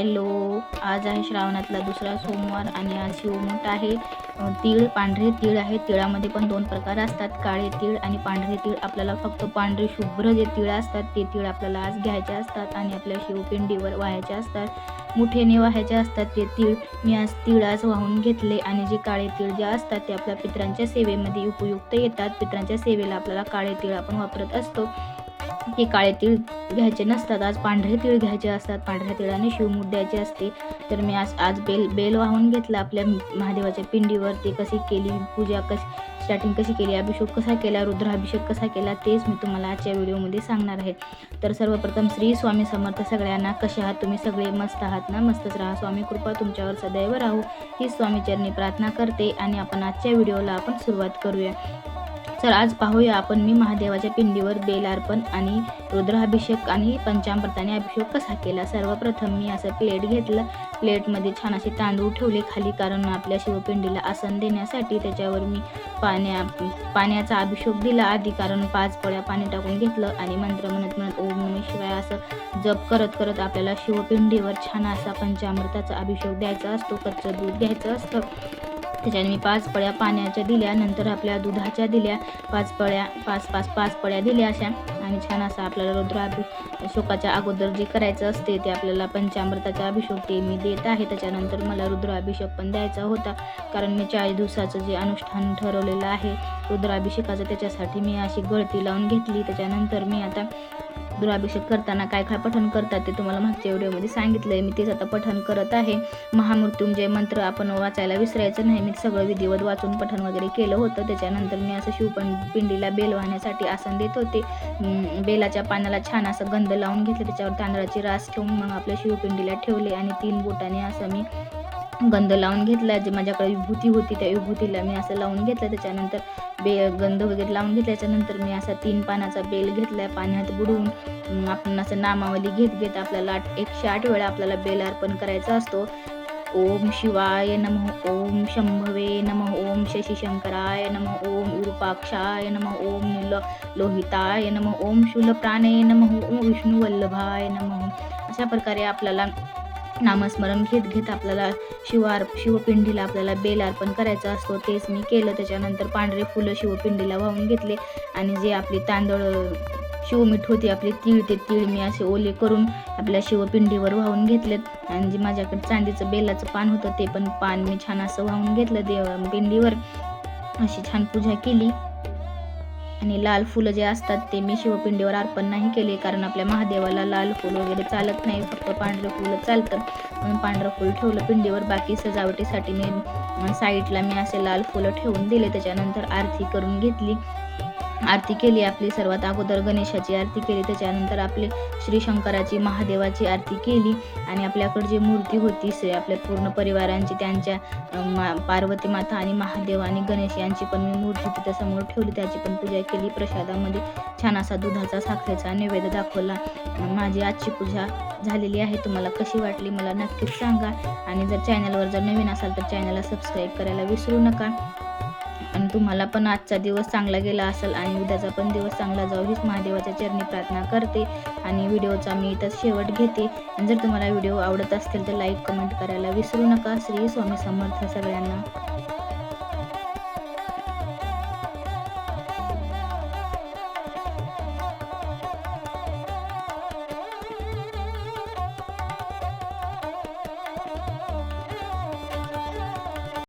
Hello. आज आहे श्रावणातला दुसरा सोमवार आणि आज शिवमूठ आहे. तीळ पांढरे तीळ आहे. तिळामध्ये पण दोन प्रकार असतात. काळे तीळ आणि पांढरे तीळ. आपल्याला फक्त पांढरे शुभ्र जे तीळ असतात ते तीळ आपल्याला आज घ्यायचे असतात आणि आपल्या शिवपिंडीवर वाहायचे असतात. मुठेने वाहायचे असतात ते तीळ. मी आज तीळ आज वाहून घेतले आणि जे काळे तीळ जे असतात ते आपल्या पित्रांच्या सेवेमध्ये उपयुक्त येतात. पित्रांच्या सेवेला आपल्याला काळे तीळ आपण वापरत असतो. हे काळे तीळ घ्यायचे नसतात आज पांढरे तीळ घ्यायचे असतात पांढऱ्या तिळाने शिवमूठ द्यायची असते. तर मी आज आज बेल बेल वाहून घेतला आपल्या महादेवाच्या पिंडीवरती कशी केली पूजा कशी स्टार्टिंग कशी केली अभिषेक कसा केला रुद्राभिषेक कसा केला तेच मी तुम्हाला आजच्या व्हिडिओमध्ये सांगणार आहे. तर सर्वप्रथम श्री स्वामी समर्थ सगळ्यांना कसे आहात? तुम्ही सगळे मस्त आहात ना? मस्तच राहा. स्वामी कृपा तुमच्यावर सदैव राहू. ही स्वामीचरणी प्रार्थना करते आणि आपण आजच्या व्हिडिओला आपण सुरुवात करूया. तर आज पाहूया आपण मी महादेवाच्या पिंडीवर बेलार्पण आणि रुद्राभिषेक आणि पंचामृताने अभिषेक कसा केला. सर्वप्रथम मी असं प्लेट घेतलं. प्लेटमध्ये छान असे तांदूळ ठेवले खाली कारण आपल्या शिवपिंडीला आसन देण्यासाठी त्याच्यावर मी पाण्या पाण्याचा अभिषेक दिला आधी कारण पाच पळ्या पाणी टाकून घेतलं आणि मंत्र म्हणत म्हणत ओम नम शिवाय असं जप करत करत आपल्याला शिवपिंडीवर छान असा पंचामृताचा अभिषेक द्यायचा असतो कच्चं दूध घ्यायचं असतं. त्याच्याने मी पाच पळ्या पाण्याच्या दिल्या नंतर आपल्या दुधाच्या दिल्या पाच पळ्या पाच पाच पाच पळ्या दिल्या अशा. आणि छान असा आपल्याला रुद्राभिषेकाच्या अगोदर जे करायचं असते ते आपल्याला पंचामृताचा अभिषेक ते मी देत आहे. त्याच्यानंतर मला रुद्राभिषेक पण द्यायचा होता. कारण मी चाळीस दिवसाचं जे अनुष्ठान ठरवलेलं आहे रुद्राभिषेकाचं त्याच्यासाठी मी अशी गळती लावून घेतली. त्याच्यानंतर मी आता रुद्राभिषेक करताना काय काय पठण करतात ते तुम्हाला मागच्या व्हिडिओमध्ये सांगितलं आहे मी तेच आता पठण करत आहे. महामृत्युंजय मंत्र आपण वाचायला विसरायचं नाही. मी सगळं विधिवत वाचून पठण वगैरे केलं होतं. त्याच्यानंतर मी असं शिवपण पिंडीला बेल वाहण्यासाठी आसन देत होते. बेलाच्या पानाला छान असं गंध लावून घेतलं. त्याच्यावर तांदळाची रास ठेवून मग आपल्या शिवपिंडीला ठेवले आणि तीन बोटाने असं मी गंध लावून घेतला जे माझ्याकडे विभूती होती त्या विभूतीला मी असं लावून घेतलं. त्याच्यानंतर बे गंध वगैरे लावून घेतल्याच्यानंतर मी असा तीन पानाचा बेल घेतला. पाण्यात बुडवून आपण असं नामावली घेत घेत आपल्याला आठ एकशे आठ वेळा आपल्याला बेल अर्पण करायचा असतो. ओम शिवाय नमः ओम शंभवे नमः ओम शशिशंकराय नमः ओम विरूपाक्षाय नमः ओम नील लोहिताय नमः ओम शूलप्राणे नमः ओम विष्णुवल्लभाय नमः. अशा प्रकारे आपल्याला नामस्मरण घेत घेत आपल्याला शिवार शिवपिंडीला आपल्याला बेल अर्पण करायचा असतो. तेच मी केलं. त्याच्यानंतर पांढरे फुलं शिवपिंडीला वाहून घेतले. आणि जे आपली तांदूळ शिवमीठ होती आपली तीळ ते तीळ मी असे ओले करून आपल्या शिवपिंडीवर वाहून घेतलेत आणि जे माझ्याकडे चांदीचं बेलाचं पान होतं ते पण पान मी छान असं वाहून घेतलं. देव पिंडीवर अशी छान पूजा केली. आणि लाल फुलं जे असतात ते मी शिवपिंडीवर अर्पण नाही केले कारण आपल्या महादेवाला लाल फुल वगैरे चालत नाही फक्त पांढरं फुलं चालतं. म्हणून पांढरं फुल ठेवलं पिंडीवर. बाकी सजावटीसाठी मी साईडला मी असे लाल फुलं ठेवून दिले. त्याच्यानंतर आरती करून घेतली. आरती केली आपली सर्वात अगोदर गणेशाची आरती केली त्याच्यानंतर आपली श्री शंकराची महादेवाची आरती केली आणि आपल्याकडे जी मूर्ती होती से आपल्या पूर्ण परिवारांची त्यांच्या मा पार्वती माता आणि महादेव आणि गणेश यांची पण मी मूर्ती तिथं समोर ठेवली त्याची पण पूजा केली प्रसादामध्ये छान असा दुधाचा साखरेचा नैवेद्य दाखवला. माझी आजची पूजा झालेली आहे तुम्हाला कशी वाटली मला नक्कीच सांगा. आणि जर चॅनलवर जर नवीन असाल तर चॅनलला सबस्क्राईब करायला विसरू नका. तुम्हाला पण आजचा दिवस चांगला गेला असेल आणि उद्याचा पण दिवस चांगला जाऊ हीच महादेवाच्या चरणी प्रार्थना करते आणि व्हिडिओचा मी इथंच शेवट घेते. आणि जर तुम्हाला व्हिडिओ आवडत असतील तर लाईक कमेंट करायला विसरू नका. श्री स्वामी समर्थ सगळ्यांना.